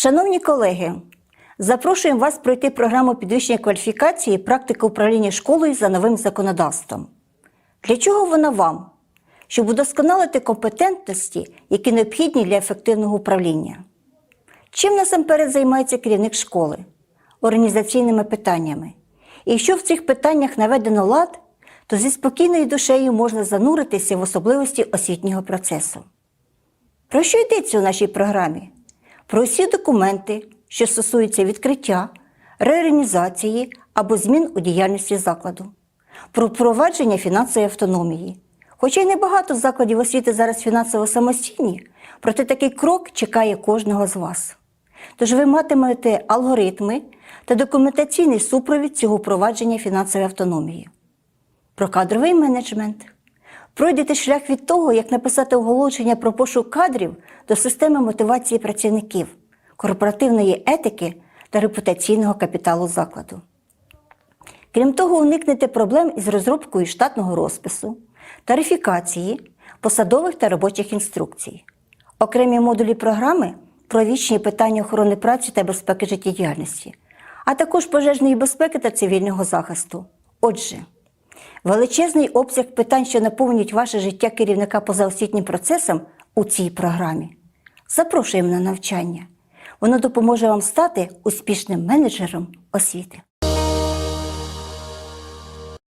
Шановні колеги, запрошуємо вас пройти програму підвищення кваліфікації і практики управління школою за новим законодавством. Для чого вона вам? Щоб удосконалити компетентності, які необхідні для ефективного управління. Чим насамперед займається керівник школи? Організаційними питаннями. І якщо в цих питаннях наведено лад, то зі спокійною душею можна зануритися в особливості освітнього процесу. Про що йдеться у нашій програмі? Про усі документи, що стосуються відкриття, реорганізації або змін у діяльності закладу, про впровадження фінансової автономії. Хоча й небагато закладів освіти зараз фінансово самостійні, проте такий крок чекає кожного з вас. Тож ви матимете алгоритми та документаційний супровід цього впровадження фінансової автономії. Про кадровий менеджмент. Пройдете шлях від того, як написати оголошення про пошук кадрів до системи мотивації працівників, корпоративної етики та репутаційного капіталу закладу. Крім того, уникнете проблем із розробкою штатного розпису, тарифікації, посадових та робочих інструкцій. Окремі модулі програми про вічні питання охорони праці та безпеки життєдіяльності, а також пожежної безпеки та цивільного захисту. Отже, величезний обсяг питань, що наповнюють ваше життя керівника позаосвітнім процесом у цій програмі. Запрошуємо на навчання. Воно допоможе вам стати успішним менеджером освіти.